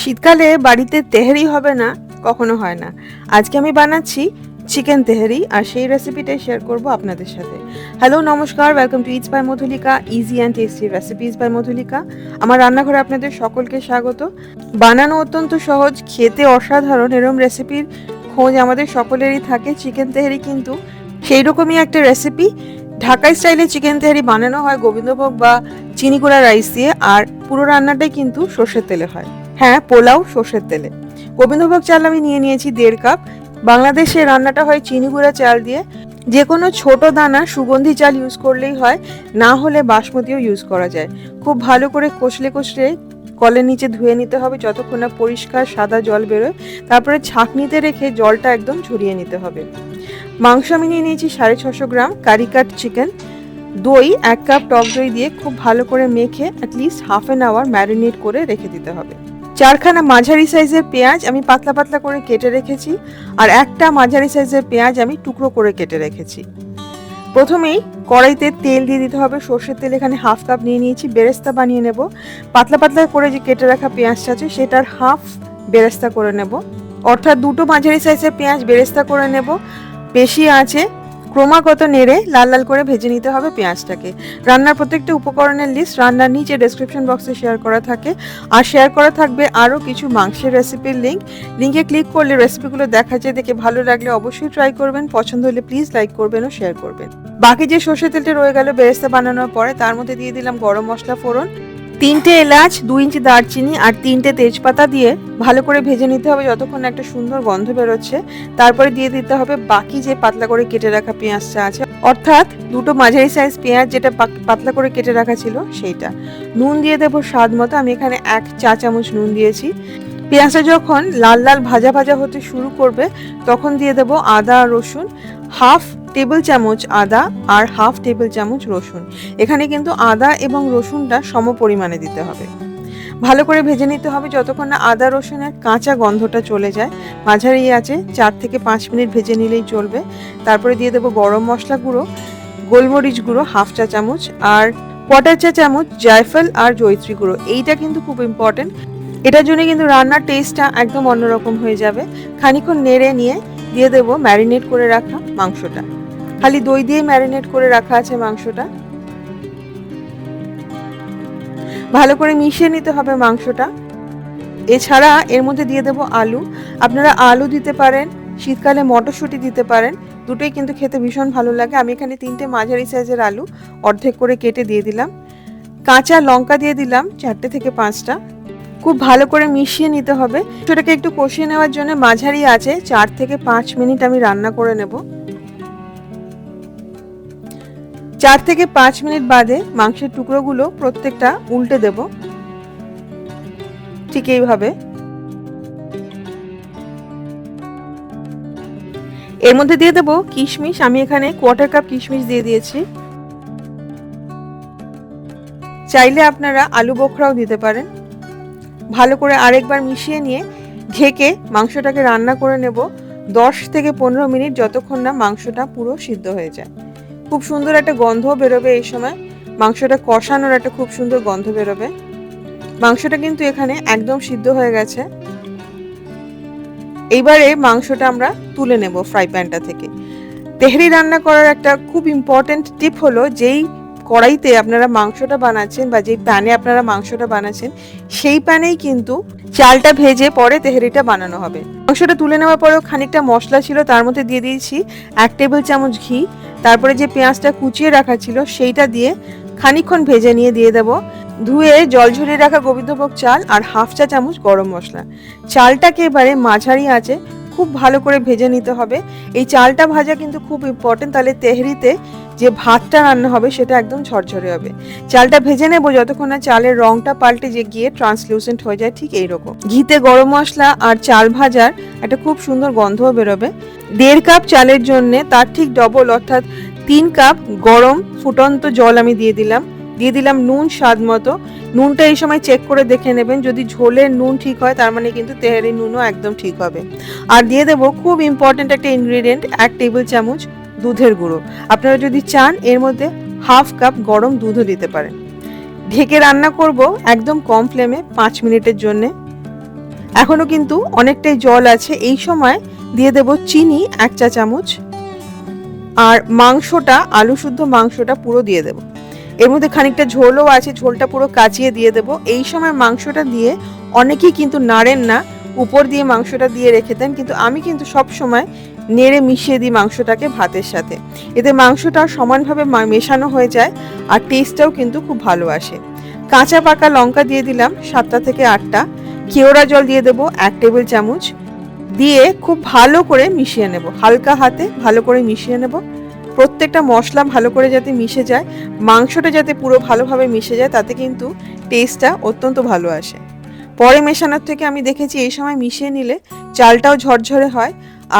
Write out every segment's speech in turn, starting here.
শীতকালে বাড়িতে তেহারি হবে না, কখনো হয় না। আজকে আমি বানাচ্ছি চিকেন তেহারি আর সেই রেসিপিটাই শেয়ার করব আপনাদের সাথে। হ্যালো নমস্কার welcome to it's by Madhulika easy and tasty recipes by Madhulika আমার রান্নাঘরে আপনাদের সকলকে স্বাগত। বানানো অত্যন্ত সহজ, খেতে অসাধারণ এরম রেসিপির খোঁজ আমাদের সকলেরই থাকে। চিকেন তেহারি কিন্তু সেই রকমই একটা রেসিপি ঢাকাই স্টাইলে চিকেন তেহারি বানানো হয় গোবিন্দভোগ বা চিনিগুড়া রাইস দিয়ে, আর পুরো রান্নাটাই কিন্তু সর্ষের তেলে হয়। হ্যাঁ পোলাও, সর্ষের তেলে। গোবিন্দভোগ চাল আমি নিয়ে নিয়েছি দেড় কাপ। বাংলাদেশে রান্নাটা হয় চিনি গুঁড়া চাল দিয়ে। যে কোনো ছোট দানা, সুগন্ধি চাল ইউজ করলেই হয়, না হলে বাসমতিও ইউজ করা যায়। খুব ভালো করে কষলে কষলে কলের নিচে ধুয়ে নিতে হবে, যতক্ষণ না পরিষ্কার সাদা জল বেরোয়। তারপরে ছাঁকনিতে রেখে জলটা একদম ঝরিয়ে নিতে হবে। মাংস আমি নিয়ে নিয়েছি সাড়ে ছশো গ্রাম কারি কাট চিকেন। দই এক কাপ টক দই দিয়ে খুব ভালো করে মেখে at least half an hour marinate করে রেখে দিতে হবে। চারখানা মাঝারি সাইজের পেঁয়াজ আমি পাতলা পাতলা করে কেটে রেখেছি, আর একটা মাঝারি সাইজের পেঁয়াজ আমি টুকরো করে কেটে রেখেছি। প্রথমেই কড়াইতে তেল দিয়ে দিতে হবে, সর্ষের তেল এখানে হাফ কাপ নিয়ে নিয়েছি, বেরেস্তা বানিয়ে নেব। পাতলা পাতলা করে যে কেটে রাখা পেঁয়াজটা আছে, সেটার হাফ বেরেস্তা করে নেব। অর্থাৎ দুটো মাঝারি সাইজের পেঁয়াজ বেরেস্তা করে নেব। বেশি আছে ক্রমাগত নেড়ে লাল লাল করে ভেজে নিতে হবে পেঁয়াজটাকে। রান্নার প্রত্যেকটা উপকরণের লিস্ট রান্নার নিচে ডেসক্রিপশন বক্সে শেয়ার করা থাকে। আর শেয়ার করা থাকবে আরও কিছু মাংসের রেসিপির লিঙ্ক লিঙ্কে ক্লিক করলে রেসিপিগুলো দেখা যায়, দেখে ভালো লাগলে অবশ্যই ট্রাই করবেন। পছন্দ হলে প্লিজ লাইক করবেন ও শেয়ার করবেন। বাকি যে সর্ষের তেলটা রয়ে গেল, বেরেস্তা বানানোর পরে তার মধ্যে দিয়ে দিলাম গরম মশলা ফোড়ন। তিনটে এলাচ, দুই ইঞ্চি দারচিনি আর তিনটে তেজপাতা দিয়ে ভালো করে ভেজে নিতে হবে যতক্ষণ একটা সুন্দর গন্ধ বেরোচ্ছে। তারপরে দিয়ে দিতে হবে বাকি যে পাতলা করে কেটে রাখা পেঁয়াজটা আছে। অর্থাৎ দুটো মাঝারি সাইজ পেঁয়াজ যেটা পাতলা করে কেটে রাখা ছিল সেইটা। নুন দিয়ে দেবো স্বাদ মতো। আমি এখানে এক চা চামচ নুন দিয়েছি। পেঁয়াজটা যখন লাল লাল ভাজা ভাজা হতে শুরু করবে, তখন দিয়ে দেবো আদা রসুন, হাফ টেবিল চামচ আদা আর হাফ টেবিল চামচ রসুন। এখানে কিন্তু আদা এবং রসুনটা সম পরিমাণে দিতে হবে। ভালো করে ভেজে নিতে হবে যতক্ষণ না আদা রসুনের কাঁচা গন্ধটা চলে যায়। মাঝারি আছে চার থেকে পাঁচ মিনিট ভেজে নিলেই চলবে। তারপরে দিয়ে দেবো গরম মশলা গুঁড়ো, গোলমরিচ গুঁড়ো হাফ চা চামচ আর কোয়াটার চা চামচ জায়ফল আর জৈত্রী গুঁড়ো। এইটা কিন্তু খুব ইম্পর্টেন্ট এটার জন্য কিন্তু রান্নার টেস্টটা একদম অন্যরকম হয়ে যাবে। খানিক্ষণ নেড়ে নিয়ে দিয়ে দেবো ম্যারিনেট করে রাখা মাংসটা। খালি দই দিয়ে ম্যারিনেট করে রাখা আছে মাংসটা। ভালো করে মিশিয়ে নিতে হবে মাংসটা। এছাড়া এর মধ্যে দিয়ে দেবো আলু। আপনারা আলু দিতে পারেন, শীতকালে মটরশুঁটি দিতে পারেন, দুটোই কিন্তু খেতে ভীষণ ভালো লাগে। আমি এখানে তিনটে মাঝারি সাইজের আলু অর্ধেক করে কেটে দিয়ে দিলাম। কাঁচা লঙ্কা দিয়ে দিলাম চারটে থেকে পাঁচটা। খুব ভালো করে মিশিয়ে নিতে হবে। সেটাকে একটু কষিয়ে নেওয়ার জন্য মাঝারি আছে, চার থেকে পাঁচ মিনিট আমি রান্না করে নেব। চার থেকে পাঁচ মিনিট বাদে মাংসের টুকরোগুলো প্রত্যেকটা উল্টে দেব। ঠিক এইভাবে। এর মধ্যে দিয়ে দেবো কিশমিশ। আমি এখানে কোয়ার্টার কাপ কিশমিশ দিয়ে দিয়েছি। চাইলে আপনারা আলু বোখরাও দিতে পারেন। ভালো করে আরেকবার মিশিয়ে নিয়ে ঢেকে মাংসটাকে রান্না করে নেব। দশ থেকে পনেরো মিনিট যতক্ষণ না মাংসটা পুরো সিদ্ধ হয়ে যায়। খুব সুন্দর একটা গন্ধ বেরোবে এই সময়। মাংসটা কষানোর একটা খুব সুন্দর গন্ধ বেরোবে। মাংসটা কিন্তু এখানে একদম সিদ্ধ হয়ে গেছে। এইবারে মাংসটা আমরা তুলে নেব ফ্রাই প্যানটা থেকে। তেহরি রান্না করার একটা খুব ইম্পর্টেন্ট টিপ হলো যেই কড়াইতে আপনারা মাংসটা বানাচ্ছেন বা যেই প্যানে আপনারা মাংসটা বানাচ্ছেন, সেই প্যানেই কিন্তু চালটা ভেজে পরে তেহরিটা বানানো হবে। মাংসটা তুলে নেওয়ার পরেও খানিকটা মশলা ছিল, তার মধ্যে দিয়ে দিয়েছি এক টেবিল চামচ ঘি। তারপরে যে পেঁয়াজটা কুচিয়ে রাখা ছিল, সেইটা দিয়ে খানিকক্ষণ ভেজে নিয়ে দিয়ে দেব। ধুয়ে জল ঝরিয়ে রাখা গোবিন্দভোগ চাল আর হাফ চা চামচ গরম মশলা। চালটাকে এবারে মাঝারি আছে খুব ভালো করে ভেজে নিতে হবে। এই চালটা ভাজা কিন্তু খুব ইম্পর্টেন্ট তাহলে তেহরিতে যে ভাতটা রান্না হবে সেটা একদম ঝরঝরে হবে। চালটা ভেজে নেব যতক্ষণ না চালের রংটা পাল্টে যে গিয়ে ট্রান্সলুসেন্ট হয়ে যায়, ঠিক এইরকম। ঘিতে গরম মশলা আর চাল ভাজার একটা খুব সুন্দর গন্ধও বেরোবে। দেড় কাপ চালের জন্যে তার ঠিক ডবল অর্থাৎ তিন কাপ গরম ফুটন্ত জল আমি দিয়ে দিলাম। দিয়ে দিলাম নুন স্বাদ মতো। নুনটা এই সময় চেক করে দেখে নেবেন, যদি ঝোলের নুন ঠিক হয় তার মানে কিন্তু তেহারি নুনও একদম ঠিক হবে। আর দিয়ে দেবো খুব ইম্পর্ট্যান্ট একটা ইনগ্রিডিয়েন্ট এক টেবিল চামচ দুধের গুঁড়ো। আপনারা যদি চান, এর মধ্যে হাফ কাপ গরম দুধও দিতে পারেন। ঢেকে রান্না করব একদম কম ফ্লেমে পাঁচ মিনিটের জন্যে। এখনও কিন্তু অনেকটাই জল আছে। এই সময় দিয়ে দেব চিনি এক চা চামচ। আর মাংসটা, আলু শুদ্ধ মাংসটা পুরো দিয়ে দেব। এর মধ্যে খানিকটা ঝোলও আছে, ঝোলটা পুরো কাচিয়ে দিয়ে দেব। এই সময় মাংসটা দিয়ে অনেকেই কিন্তু নাড়েন না। উপর দিয়ে মাংসটা দিয়ে রেখে দেন, কিন্তু আমি কিন্তু সব সময় নেড়ে মিশিয়ে দিই মাংসটাকে ভাতের সাথে। এতে মাংসটা সমানভাবে মেশানো হয়ে যায় আর টেস্টটাও কিন্তু খুব ভালো আসে। কাঁচা পাকা লঙ্কা দিয়ে দিলাম সাতটা থেকে আটটা। কেওড়া জল দিয়ে দেবো এক টেবিল চামচ। দিয়ে খুব ভালো করে মিশিয়ে নেব। হালকা হাতে ভালো করে মিশিয়ে নেব। প্রত্যেকটা মশলা ভালো করে যাতে মিশে যায়। মাংসটা যাতে পুরো ভালোভাবে মিশে যায়, তাতে কিন্তু টেস্টটা অত্যন্ত ভালো আসে। পরে মেশানোর থেকে আমি দেখেছি এই সময় মিশিয়ে নিলে চালটাও ঝরঝরে হয়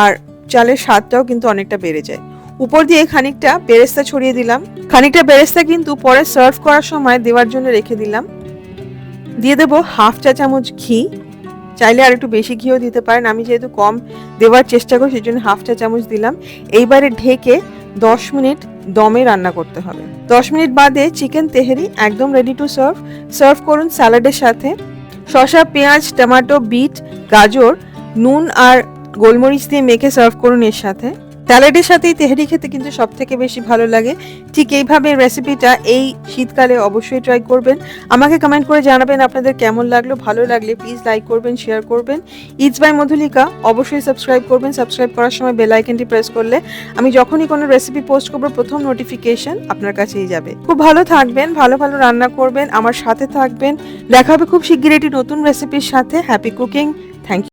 আর চালের স্বাদটাও কিন্তু অনেকটা বেড়ে যায়। উপর দিয়ে খানিকটা বেরেস্তা ছড়িয়ে দিলাম। খানিকটা বেরেস্তা কিন্তু পরে সার্ভ করার সময় দেওয়ার জন্য রেখে দিলাম। দিয়ে দেবো হাফ চা চামচ ঘি। চাইলে আর একটু বেশি ঘিও দিতে পারেন। আমি যেহেতু কম দেওয়ার চেষ্টা করি সেই জন্য হাফ চা চামচ দিলাম। এইবারে ঢেকে দশ মিনিট দমে রান্না করতে হবে। দশ মিনিট বাদে চিকেন তেহেরি একদম রেডি টু সার্ভ সার্ভ করুন স্যালাডের সাথে। শসা পেঁয়াজ টমেটো বিট গাজর নুন আর গোলমরিচ দিয়ে মেখে সার্ভ করুন এর সাথে। স্যালাডের সাথে তেহারি খেতে কিন্তু সব থেকে বেশি ভালো লাগে। ঠিক এইভাবে রেসিপিটা এই শীতকালে অবশ্যই ট্রাই করবেন। আমাকে কমেন্ট করে জানাবেন আপনাদের কেমন লাগল, ভালো লাগলে প্লিজ লাইক করবেন শেয়ার করবেন। ইটস বাই মধুলিকা অবশ্যই সাবস্ক্রাইব করবেন। সাবস্ক্রাইব করার সময় বেল আইকনটি প্রেস করলে আমি যখনই কোনো রেসিপি পোস্ট করব, প্রথম নোটিফিকেশন আপনার কাছেই যাবে। খুব ভালো থাকবেন, ভালো ভালো রান্না করবেন, আমার সাথে থাকবেন। দেখা হবে খুব শিগগির একটি নতুন রেসিপির সাথে। Happy cooking thank you